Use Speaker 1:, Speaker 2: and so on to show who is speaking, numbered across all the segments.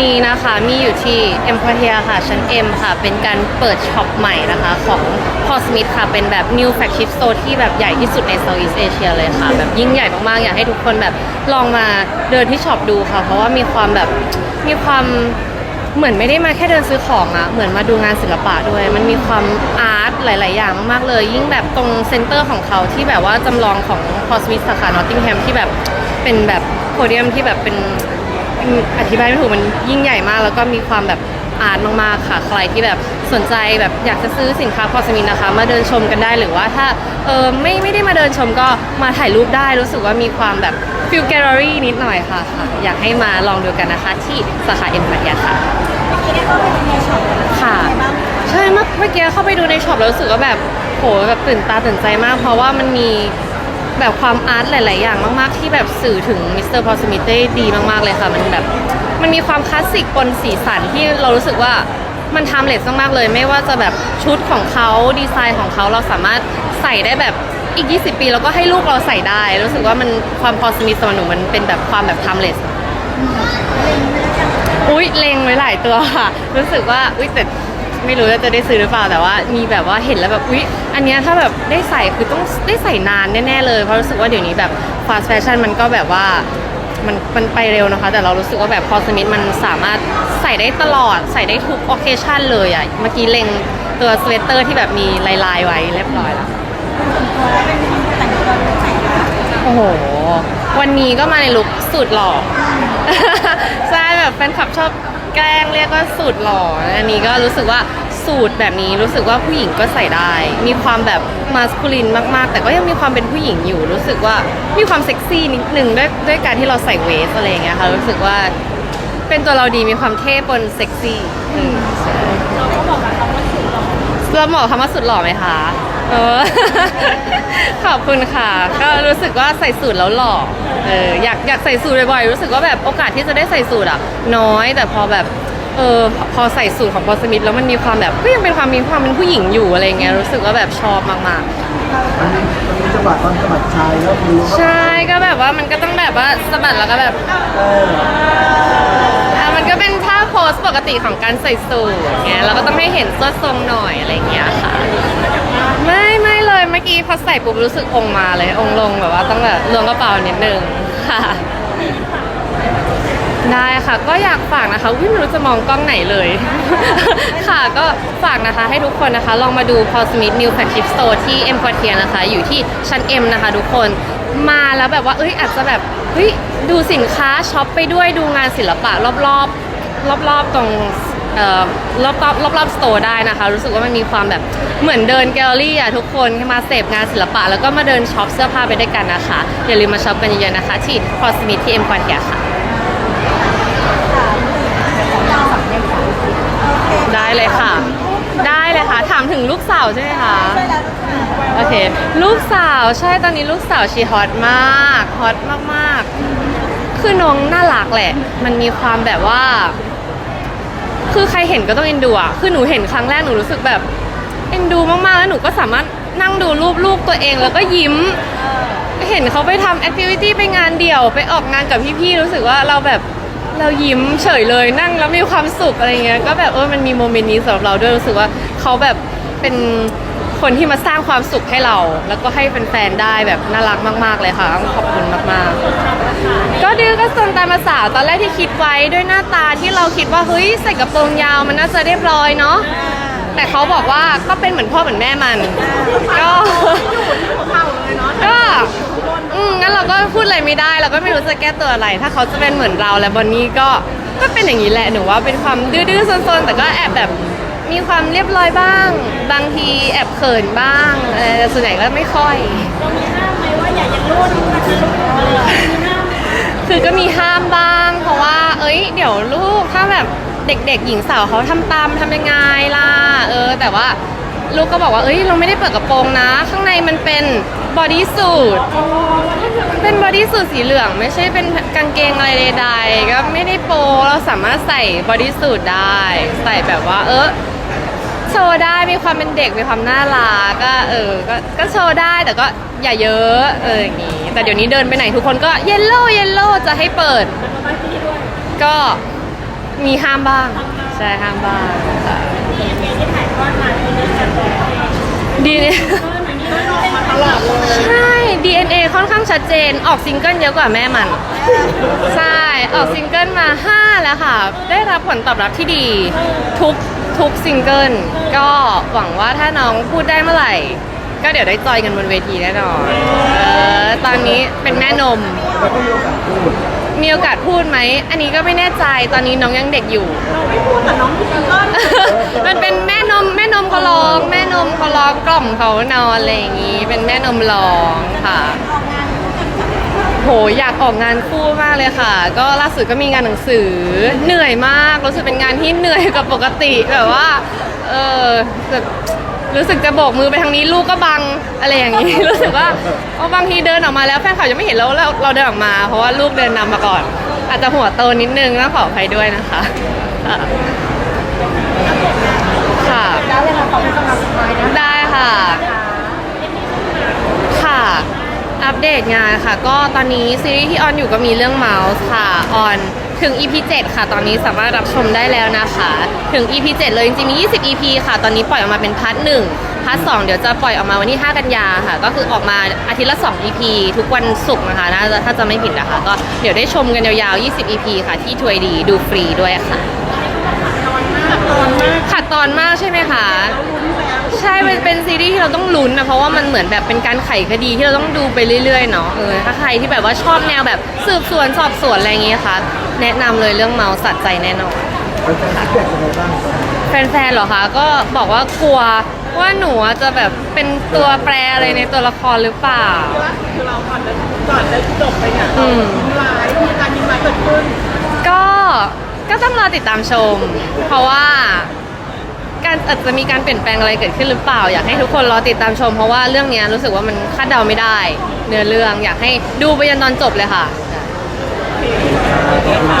Speaker 1: นี้นะคะมีอยู่ที่ e m p o r t i a ค่ะชั้น M ค่ะ เป็นการเปิดช็อปใหม่นะคะของ Paul Smith ค่ะ เป็นแบบ new flagship store ที่แบบใหญ่ที่สุดใน Southeast Asia เลยค่ะ แบบยิ่งใหญ่มากๆ อยากให้ทุกคนแบบลองมาเดินที่ช็อปดูค่ะ เพราะว่ามีความแบบมีความเหมือนไม่ได้มาแค่เดินซื้อของอะเหมือนมาดูงานศิลปะด้วย มันมีความอาร์ตหลาย ๆ อย่างมาก ๆ เลย ยิ่งแบบตรงเซ็นเตอร์ของเขาที่แบบว่าจำลองของ Paul Smith สาขา Nottingham ที่แบบเป็นแบบโพเดียมที่แบบเป็น อธิบายไม่ถูกมันยิ่งใหญ่มาก แล้วก็มีความแบบอาร์ตมากๆค่ะ ใครที่แบบสนใจแบบอยากจะซื้อสินค้าพอสมินนะคะ มาเดินชมกันได้หรือว่าถ้าเออไม่ไม่ได้มาเดินชมก็มาถ่ายรูปได้รู้สึกว่ามีความแบบฟิลแกลเลอรี่นิดหน่อยค่ะค่ะ อยากให้มาลองดูกันนะคะ ที่สาขาเอ็มพาเทียค่ะค่ะ ใช่เมื่อเมื่อกี้เข้าไปดูในช็อปแล้วรู้สึกว่าแบบโหแบบตื่นตาตื่นใจมาก เพราะว่ามันมี แบบความอาร์ตหลาย ๆ อย่างมาก ๆ ที่แบบสื่อถึงมิสเตอร์พอสมิธได้ดีมาก ๆ เลยค่ะ มันแบบมันมีความคลาสสิกปนสีสันที่เรารู้สึกว่ามันทำเลสมาก ๆ เลย ไม่ว่าจะแบบชุดของเขาดีไซน์ของเขาเราสามารถใส่ได้แบบอีก 20 ปี แล้วก็ให้ลูกเราใส่ได้ รู้สึกว่ามันความพอสมิธสำหรับหนูมันเป็นแบบความแบบทำเลสอุ้ยเลงไว้หลายตัวค่ะ รู้สึกว่าอุ้ยแต่ ไม่รู้ว่าจะได้ซื้อหรือเปล่าแต่ว่า มีแบบว่าเห็นแล้วแบบอุ้ยอันเนี้ยถ้าแบบได้ใส่คือต้องได้ใส่นานแน่ๆเลยเพราะรู้สึกว่าเดี๋ยวนี้แบบ fast fashion มันก็แบบว่ามันมันไปเร็วนะคะ แต่เรารู้สึกว่าแบบพอสมิธมันสามารถใส่ได้ตลอดใส่ได้ทุก occasion เลยอะเมื่อกี้เล็งตัวสเวตเตอร์ที่แบบมีลายๆไว้เรียบร้อยแล้วโอ้โห วันนี้ก็มาในลุคสูตรหล่อใช่แบบแฟนคลับชอบ แกล้งเรียกว่าสูตรหล่ออันนี้ก็รู้สึกว่าสูตรแบบนี้รู้สึกว่าผู้หญิงก็ใส่ได้ มีความแบบมาสคูลินมากๆ แต่ก็ยังมีความเป็นผู้หญิงอยู่ รู้สึกว่ามีความเซ็กซี่นิดนึงด้วยด้วยการที่เราใส่เวสอะไรอย่างเงี้ยค่ะรู้สึกว่าเป็นตัวเราดีมีความเท่ปนเซ็กซี่อืมใช่ หล่อไหมคะ เออ ขอบคุณค่ะ ก็รู้สึกว่าใส่สูทแล้วหล่อ เอออยากอยากใส่สูทบ่อยๆ รู้สึกว่าแบบโอกาสที่จะได้ใส่สูทอะ น้อยแต่พอแบบเออพอใส่สูทของพอสมิธแล้วมันมีความแบบก็ยังเป็นความมีความเป็นผู้หญิงอยู่อะไรเงี้ยรู้สึกว่าแบบชอบมาก
Speaker 2: มันมีมันมีจังหวะตอนสะบัดชายแล้วมี
Speaker 1: ๆใช่ก็แบบว่ามันก็ต้องแบบว่าสะบัดแล้วก็แบบ
Speaker 2: เออ
Speaker 1: อะมันก็ เป็นท่าโพสปกติของการใส่สูทเงี้ยเราก็ต้องให้เห็นส้นทรงหน่อยอะไรเงี้ยค่ะ ไม่ไม่เลยเมื่อกี้พอใส่ปุ๊บรู้สึกองค์มาเลย องค์ลงแบบว่าต้องแบบล้วงกระเป๋านิดนึงค่ะ ได้ค่ะก็อยากฝากนะคะวิไม่รู้จะมองกล้องไหนเลย ค่ะก็ฝากนะคะให้ทุกคนนะคะ ลองมาดู Paul Smith New Flagship Store ที่ M Quartier นะคะ อยู่ที่ชั้น M นะคะ ทุกคนมาแล้วแบบว่าเอ้ยอาจจะแบบเฮ้ยดูสินค้าช็อปไปด้วยดูงานศิลปะรอบๆ รอบๆตรงเอ่อรอบๆรอบๆสโตร์ได้นะคะ รู้สึกว่ามันมีความแบบเหมือนเดินแกลเลอรี่อะทุกคนมาเสพงานศิลปะ แล้วก็มาเดินช็อปเสื้อผ้าไปด้วยกันนะคะ อย่าลืมมาช็อปกันเยอะๆนะคะ ที่ Paul Smith ที่ M Quartier ค่ะ ได้เลยค่ะ ได้เลยค่ะ ถามถึงลูกสาวใช่ไหมคะ โอเค ลูกสาวใช่ตอนนี้ลูกสาวชีฮอตมากฮอตมากๆ คือน้องน่ารักแหละ มันมีความแบบว่า คือใครเห็นก็ต้องเอ็นดูอะคือหนูเห็นครั้งแรกหนูรู้สึกแบบเอ็นดูมากๆแล้วหนูก็สามารถนั่งดูรูปลูกตัวเองแล้วก็ยิ้ม เห็นเขาไปทำแอคทิวิตี้ไปงานเดี่ยวไปออกงานกับพี่ๆรู้สึกว่าเราแบบเรายิ้มเฉยเลยนั่งแล้วมีความสุขอะไรเงี้ยก็แบบเออมันมีโมเมนต์นี้สำหรับเราด้วยรู้สึกว่าเขาแบบเป็น คนที่มาสร้างความสุขให้เรา แล้วก็ให้แฟนๆได้แบบน่ารักมาก ๆ เลยค่ะต้องขอบคุณมากๆ ก็ดื้อก็ซนตามภาษาตอนแรกที่คิดไว้ด้วยหน้าตาที่เราคิดว่าเฮ้ยใส่กระโปรงยาวมันน่าจะเรียบร้อยเนาะแต่เขาบอกว่าก็เป็นเหมือนพ่อเหมือนแม่มัน ก็ก็อืมงั้นเราก็พูดอะไรไม่ได้เราก็ไม่รู้จะแก้ตัวอะไร ถ้าเขาจะเป็นเหมือนเราและบอนนี่ก็ก็เป็นอย่างนี้แหละหนูว่าเป็นความดื้อๆซนๆแต่ก็แอบแบบ มีความเรียบร้อยบ้าง บางทีแอบเขินบ้างเออแต่ส่วนใหญ่ก็ไม่ค่อย
Speaker 3: เรามีห้ามไหมว่าอย่าอย่างโน่นนะคะลูกเออมีห้ามไหม
Speaker 1: คือก็มีห้ามบ้าง เพราะว่า เอ้ย เดี๋ยวลูกถ้าแบบเด็กๆ หญิงสาวเขาทำตามทำยังไงล่ะ เออ แต่ว่าลูกก็บอกว่า เอ้ย เราไม่ได้เปิดกระโปรงนะ ข้างในมันเป็นบอดี้สูท เป็นบอดี้สูทสีเหลือง ไม่ใช่เป็นกางเกงอะไรใดๆก็ไม่ได้โป เราสามารถใส่บอดี้สูทได้ ใส่แบบว่าเออ โชว์ได้มีความเป็นเด็กมีความน่ารักก็เออก็ก็โชว์ได้แต่ก็อย่าเยอะเอออย่างงี้ แต่เดี๋ยวนี้เดินไปไหนทุกคนก็เยลโล่เยลโล่จะให้เปิด ก็มีห้ามบ้าง ใช่ห้ามบ้างค่ะ
Speaker 3: ดีเนี่ย
Speaker 1: ใช่ DNA ค่อนข้างชัดเจนออกซิงเกิลเยอะกว่าแม่มัน ใช่ ออกซิงเกิลมา 5 แล้วค่ะ ได้รับผลตอบรับที่ดีทุก ทุกซิงเกิลก็หวังว่าถ้าน้องพูดได้เมื่อไหร่ ก็เดี๋ยวได้จอยกันบนเวทีแน่นอนเออตอนนี้เป็นแม่นม
Speaker 2: แล้วก็มีโอกาสพูด
Speaker 1: มีโอกาสพูดไหม อันนี้ก็ไม่แน่ใจตอนนี้น้องยังเด็กอยู่
Speaker 3: เราไม่พูดแต่น้องมีซิงเกิล
Speaker 1: มันเป็นแม่นมแม่นมเขาร้อง แม่นมเขาร้องกล่อมเขานอนอะไรอย่างงี้ เป็นแม่นมร้องค่ะโหอยากออกงานคู่มากเลยค่ะ ก็ล่าสุดก็มีงานหนังสือเหนื่อยมากรู้สึกเป็นงานที่เหนื่อยกว่าปกติแบบว่าเออแบบรู้สึกจะโบกมือไปทางนี้ลูกก็บังอะไรอย่างนี้ รู้สึกว่าเอาบางทีเดินออกมาแล้วแฟนคลับยังไม่เห็นแล้วเราเราเดินออกมา เพราะว่าลูกเดินนำมาก่อน อาจจะหัวโตนิดนึงต้องขออภัยด้วยนะคะค่ะค่ะ
Speaker 3: แล้วเวลาเขาเป็นกำลังใจนะ
Speaker 1: ได้ค่ะค่ะ อัปเดตงานค่ะ ก็ตอนนี้ซีรีส์ที่ออนอยู่ก็มีเรื่องเมาส์ค่ะออนถึง EP 7 ค่ะ ตอนนี้สามารถรับชมได้แล้วนะคะ ถึง EP 7 เลยจริงๆมี 20 EP ค่ะ ตอนนี้ปล่อยออกมาเป็นพาร์ทหนึ่งพาร์ทสองเดี๋ยวจะปล่อยออกมาวันที่ 5 กันยาค่ะ ก็คือออกมาอาทิตย์ละ 2 EP ทุกวันศุกร์นะคะนาจะถ้าจะไม่ผิดนะคะ ก็เดี๋ยวได้ชมกันยาวๆ 20 EP ค่ะ ที่ทวยดีดูฟรีด้วยค่ะ ขัดตอนมากใช่ไหมคะ ใช่เป็นเป็นซีรีส์ที่เราต้องลุ้นนะเพราะว่ามันเหมือนแบบเป็นการไขคดีที่เราต้องดูไปเรื่อยๆเนาะเออถ้าใครที่แบบว่าชอบแนวแบบสืบสวนสอบสวนอะไรอย่างเงี้ยค่ะ แนะนำเลยเรื่องเมาสัตว์ใจแน่นอน
Speaker 2: เป็นการฟีดแบ็กยังไงบ้าง
Speaker 1: แฟนๆเหรอคะ ก็บอกว่ากลัวว่าหนูจะแบบเป็นตัวแปรอะไรในตัวละครหรือเปล่า
Speaker 3: คือเราก่อนจะก่อนจะจบไปเนี่ย
Speaker 1: อืม
Speaker 3: ยิ้มร้ายมีการยิ้มร้ายเกิดขึ้น
Speaker 1: ก็ก็ต้องรอติดตามชม เพราะว่า การอาจจะมีการเปลี่ยนแปลงอะไรเกิดขึ้นหรือเปล่า อยากให้ทุกคนรอติดตามชม เพราะว่าเรื่องนี้รู้สึกว่ามันคาดเดาไม่ได้ เนื้อเรื่องอยากให้ดูไปยันตอนจบเลยค่ะ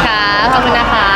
Speaker 1: ค่ะขอบคุณนะคะ